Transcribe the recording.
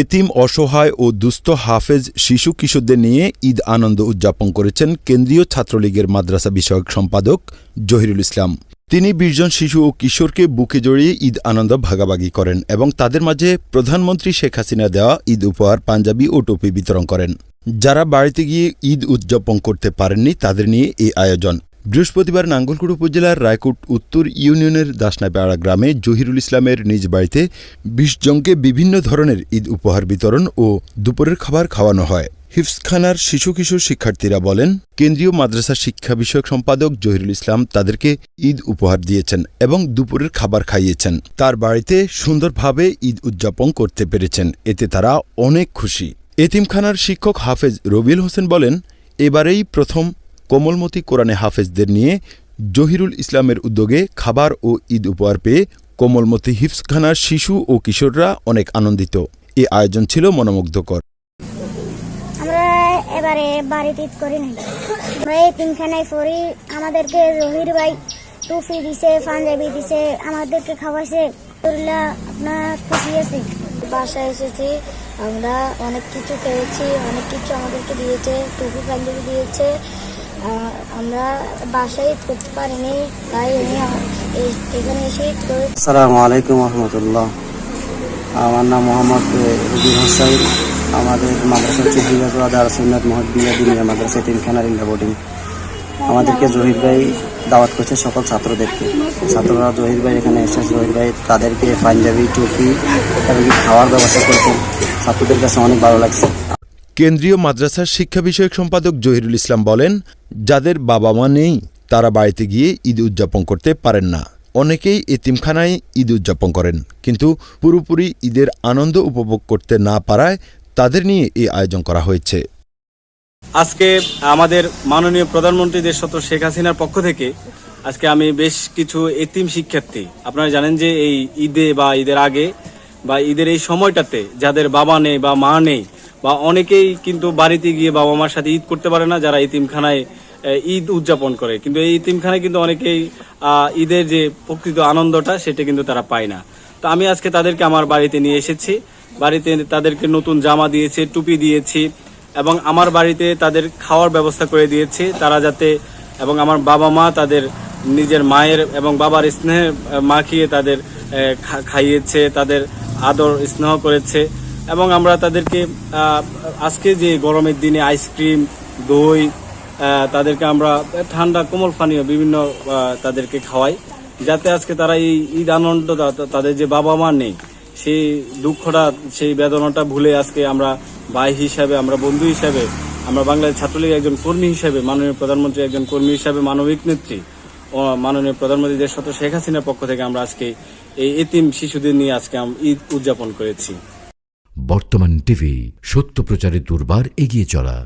এতিম, অসহায় ও দুস্থ হাফেজ শিশু কিশোরদের নিয়ে ঈদ আনন্দ উদযাপন করেছেন কেন্দ্রীয় ছাত্রলীগের মাদ্রাসা বিষয়ক সম্পাদক জহিরুল ইসলাম। তিনি বিশজন শিশু ও কিশোরকে বুকে জড়িয়ে ঈদ আনন্দ ভাগাভাগি করেন এবং তাদের মাঝে প্রধানমন্ত্রী শেখ হাসিনা দেওয়া ঈদ উপহার, পাঞ্জাবি ও টুপি বিতরণ করেন। যারা বাড়িতে গিয়ে ঈদ উদযাপন করতে পারেননি, তাদের নিয়ে এই আয়োজন। বৃহস্পতিবার নাঙ্গলকুট উপজেলার রায়কুট উত্তর ইউনিয়নের দাসনাপাড়া গ্রামে জহিরুল ইসলামের নিজ বাড়িতে বিশ জনকে বিভিন্ন ধরনের ঈদ উপহার বিতরণ ও দুপুরের খাবার খাওয়ানো হয়। হিফসখানার শিশু কিশোর শিক্ষার্থীরা বলেন, কেন্দ্রীয় মাদ্রাসা শিক্ষা বিষয়ক সম্পাদক জহিরুল ইসলাম তাদেরকে ঈদ উপহার দিয়েছেন এবং দুপুরের খাবার খাইয়েছেন। তার বাড়িতে সুন্দরভাবে ঈদ উদযাপন করতে পেরেছেন। এতে তারা অনেক খুশি। এতিমখানার শিক্ষক হাফেজ রবিউল হোসেন বলেন, এবারেই প্রথম কোমলমতি কোরআনে হাফেজদের নিয়ে জহিরুল ইসলামের উদ্যোগে খাবার ও ঈদ উপহার পেয়ে কোমলমতি হিফসখানার শিশু ও কিশোররা অনেক আনন্দিত। এ আয়োজন ছিল মনোমুগ্ধকর। আমরা এবারে বাড়িতে ঈদ করি নাই। আমরা এই তিনখানায় পড়ি আমাদেরকে রহির ভাই টুপি দিছে পাঞ্জাবি দিছে আমাদেরকে খাওয়াইছে। আলহামদুলিল্লাহ আপনার খুশি আছে বাসায় এসেছি। আমরা অনেক কিছু খেয়েছি অনেক কিছু আমাদেরকে দিয়েছে টুপি পাঞ্জাবি দিয়েছে। আমরা বাসায় ঈদ করতে পারিনি তাই আমি এখানে এসে ঈদ করে আসসালামু আলাইকুম রহমতুল্লাহ। আমার নাম মোহাম্মদ রবির হোসাইন। আমাদের মাদ্রাসা সুন্নত মহদ্দিয়া দিনিয়া মাদ্রাসা তিনখানার ইন্ডা বোর্ডিং। আমাদেরকে জহির ভাই দাওয়াত করছে সকল ছাত্রদেরকে। ছাত্ররা জহির ভাই এখানে এসে জহির ভাই তাদেরকে পাঞ্জাবি টুপি এবং খাওয়ার ব্যবস্থা করেছেন ছাত্রদের কাছে অনেক ভালো লাগছে। কেন্দ্রীয় মাদ্রাসার শিক্ষা বিষয়ক সম্পাদক জহিরুল ইসলাম বলেন যাদের বাবা মা নেই তারা বাড়িতে গিয়ে ঈদ উদযাপন করতে পারেন না। অনেকেই এতিমখানায় ঈদ উদযাপন করেন কিন্তু পুরোপুরি ঈদের আনন্দ উপভোগ করতে না পারায় তাদের নিয়ে এই আয়োজন করা হয়েছে। আজকে আমাদের মাননীয় প্রধানমন্ত্রী দেশত শেখ হাসিনার পক্ষ থেকে আজকে আমি বেশ কিছু এতিম শিক্ষার্থী আপনারা জানেন যে এই ঈদে বা ঈদের আগে বা ঈদের এই সময়টাতে যাদের বাবা নেই বা মা নেই বা অনেকেই কিন্তু বাড়িতে গিয়ে বাবা মার সাথে ঈদ করতে পারে না যারা ইতিমখানায় আহ, ঈদ উদযাপন করে। কিন্তু এই ইতিমখানায় কিন্তু অনেকেই ঈদের যে প্রকৃত আনন্দটা, সেটা কিন্তু তারা পায় না। তো আমি আজকে তাদেরকে আমার বাড়িতে নিয়ে এসেছি। বাড়িতে তাদেরকে নতুন জামা দিয়েছি, টুপি দিয়েছি এবং আমার বাড়িতে তাদের খাওয়ার ব্যবস্থা করে দিয়েছি। তারা যাতে, এবং আমার বাবা মা তাদের নিজের মায়ের এবং বাবার স্নেহ মাখিয়ে তাদের খাইয়েছে, তাদের আদর স্নেহ করেছে। এবং আমরা তাদেরকে আজকে যে গরমের দিনে আইসক্রিম দই তাদেরকে আমরা ঠান্ডা কোমল পানীয় বিভিন্ন তাদেরকে খাওয়াই। যাতে আজকে তারা এই ঈদ আনন্দ তাদের যে বাবা মা নেই, সেই দুঃখটা, সেই বেদনাটা ভুলে আজকে আমরা ভাই হিসাবে, আমরা বন্ধু হিসাবে, আমরা বাংলাদেশ ছাত্রলীগের একজন কর্মী হিসাবে, মাননীয় প্রধানমন্ত্রী একজন কর্মী হিসাবে, মানবিক নেত্রী মাননীয় প্রধানমন্ত্রী দেশত শেখ হাসিনার পক্ষ থেকে আমরা আজকে এই এতিম শিশুদের নিয়ে আজকে ঈদ উদযাপন করেছি। বর্তমান টিভি সত্য প্রচারে দুর্বার এগিয়ে চলা।